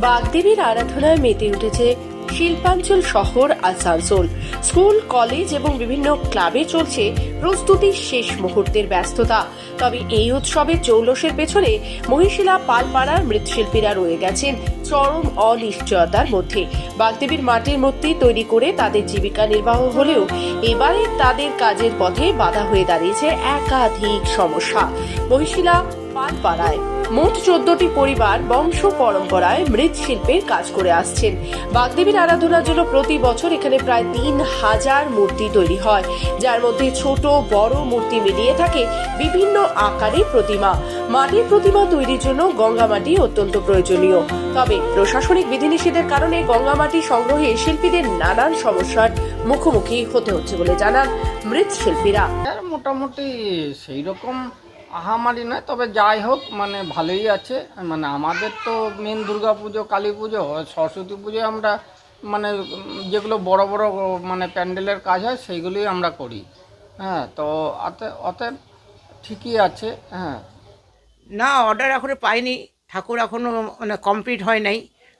বাগদেবীর আরাধনায় মেতে উঠেছে শিল্পাঞ্চল শহর আসানসোল স্কুল, কলেজ এবং বিভিন্ন ক্লাবে চলছে প্রস্তুতির শেষ মুহূর্তের ব্যস্ততা। তবে এই উৎসবের চৌলসের পেছনে মহিশিলা পালপাড়ার মৃৎশিল্পীরা রয়ে গেছেন চরম অনিশ্চয়তার মধ্যে। বাগদেবীর মাটির মূর্তি তৈরি করে তাদের জীবিকা নির্বাহ হলেও এবারে তাদের কাজের পথে বাধা হয়ে দাঁড়িয়েছে একাধিক সমস্যা। মহিশিলা পালপাড়ায়। মোট চোদ্দটি পরিবার বংশ পরম্পরায় মৃৎশিল্পের কাজ করে আসছেন। বাগদেবীর আরাধনার জন্য প্রতি বছর এখানে প্রায় তিন হাজার মূর্তি তৈরি হয়। যার মধ্যে ছোট, বড় মূর্তি মিলিয়ে থাকে বিভিন্ন আকারের প্রতিমা। মাটির প্রতিমা তৈরির জন্য গঙ্গামাটি অত্যন্ত প্রয়োজনীয়। তবে প্রশাসনিক বিধিনিষেধের কারণে গঙ্গামাটি সংগ্রহে শিল্পীদের নানান সমস্যার মুখোমুখি হতে হচ্ছে বলে জানান মৃৎশিল্পীরা। মোটামুটি সেই রকম আহামারি নয়, তবে যাই হোক মানে ভালোই আছে। মানে আমাদের তো মেন দুর্গা পুজো, কালী পুজো সরস্বতী পুজোয় আমরা মানে যেগুলো বড় বড় মানে প্যান্ডেলের কাজ হয়, সেইগুলোই আমরা করি। হ্যাঁ তো অত অতএব ঠিকই আছে হ্যাঁ। না অর্ডার এখনও পাইনি। ঠাকুর এখনও মানে কমপ্লিট হয় নাই।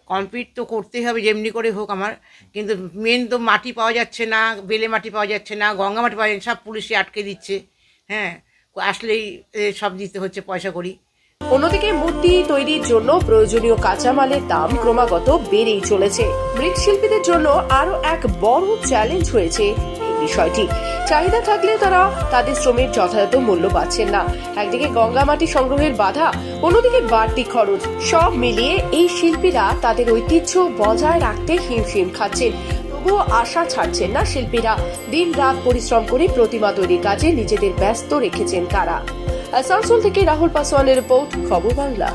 কমপ্লিট তো করতেই হবে, যেমনি করে হোক আমার। কিন্তু মেন তো মাটি পাওয়া যাচ্ছে না, বেলে মাটি পাওয়া যাচ্ছে না, গঙ্গা মাটি পাওয়া যাচ্ছে সব পুলিশে আটকে দিচ্ছে। হ্যাঁ আসলেই সব দিতে হচ্ছে পয়সা করি। অন্যদিকে মূর্তি তৈরির জন্য প্রয়োজনীয় কাঁচামালের দাম ক্রমাগত বেড়েই চলেছে। মৃৎশিল্পীদের জন্য আরও এক বড় চ্যালেঞ্জ হয়েছে বিষয়টি। চাহিদা থাকলে তারা তাদের শ্রমের যথাযথ মূল্য পাচ্ছেন না। একদিকে গঙ্গা মাটি সংগ্রহের বাধা, অন্যদিকে বাড়তি খরচ। সব মিলিয়ে এই শিল্পীরা তাদের ঐতিহ্য বজায় রাখতে হিমশিম খাচ্ছেন। তবুও আশা ছাড়ছেন না শিল্পীরা। দিন রাত পরিশ্রম করে প্রতিমা তৈরির কাজে নিজেদের ব্যস্ত রেখেছেন তারা। আসানসোল থেকে রাহুল পাসওয়ানের রিপোর্ট, খবর বাংলা।